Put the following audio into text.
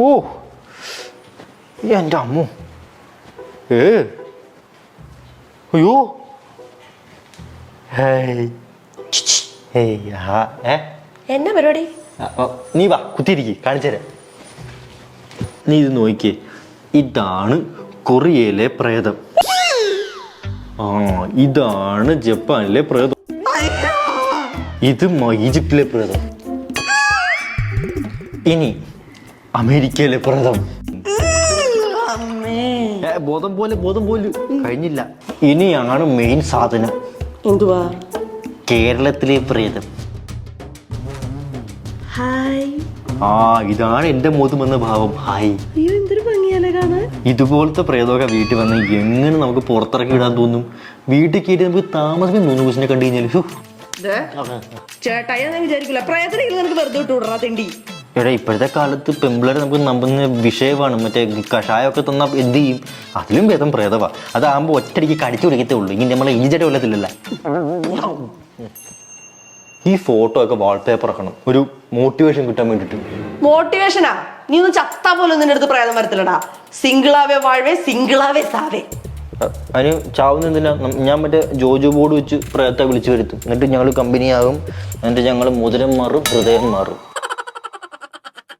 ഓ എന്റെ അമ്മു. ഏ? അയ്യോ. എന്നാ പരിപാടി? നീ വാ കുത്തിയിരിക്കെ കാണിച്ചുതരാം നീ ഇത് നോക്കിയേ. ഇതാണ് കൊറിയയിലെ പ്രേതം. ആ ഇതാണ് ജപ്പാനിലെ പ്രേതം. ഇത് ഈജിപ്തിലെ പ്രേതം. ഇനി അമേരിക്കയിലെ പ്രഥം ബോധം പോലെ ബോധം പോലും. കഴിഞ്ഞില്ല. ഇനിയാണ് മെയിൻ സാധനം. എന്തുവാ? കേരളത്തിലെ പ്രേതം ഹായ്. ആ ഇതാണ് എന്റെ മോതുമെന്ന ഭാവം. ഹായ്. അയ്യോ എന്തൊരു ഭംഗിയല്ലേ കാണാൻ. ഇതുപോലത്തെ പ്രേതമൊക്കെ വീട്ടിൽ വന്ന് എങ്ങനെ നമുക്ക് പുറത്തിറക്കി ഇടാൻ തോന്നും? വീട്ടിൽ കയറ്റി നമുക്ക് താമസിക്കാൻ തോന്നും ദിവസം കണ്ടു കഴിഞ്ഞാൽ. ചേട്ടായി ഞാൻ വിചാരിക്കില്ല പ്രേതനെങ്കിലും നിനക്ക് വെറുതെ വിട്ടു വിടറാ തിണ്ടി എടാ ഇപ്പോഴത്തെ കാലത്ത് പെമ്പിളരെ നമുക്ക് നമ്പുന്ന വിഷയമാണ്. മറ്റേ കഷായമൊക്കെ തന്ന എന്ത് ചെയ്യും? അതിലും ഭേദം പ്രേതവാ. അതാകുമ്പോൾ ഒറ്റയ്ക്ക് കടിച്ചു പിടിക്കത്തേ ഉള്ളൂ. ഇനി നമ്മളെ ഈജയുടെ കൊല്ലത്തില്ലല്ല ഈ ഫോട്ടോ ഒക്കെ വാൾപേപ്പർ ആക്കണം. ഒരു മോട്ടിവേഷൻ കിട്ടാൻ വേണ്ടിട്ട്. മോട്ടിവേഷനാ നീ ഒന്ന് ചത്താ പോലും നിന്റെ അടുത്ത് പ്രേതം വരത്തില്ലടാ. സിംഗിളാവേ വാഴവേ സിംഗിളാവേ സാവേ. അതിന് ചാവുന്ന എന്തിനാ? ഞാൻ മറ്റേ ജോജോ ബോർഡ് വെച്ച് പ്രേതത്തെ വിളിച്ചു വരുത്തും. എന്നിട്ട് ഞങ്ങൾ കമ്പനിയാകും എന്നിട്ട് ഞങ്ങൾ മുതലം മാറും ഹൃദയം മാറും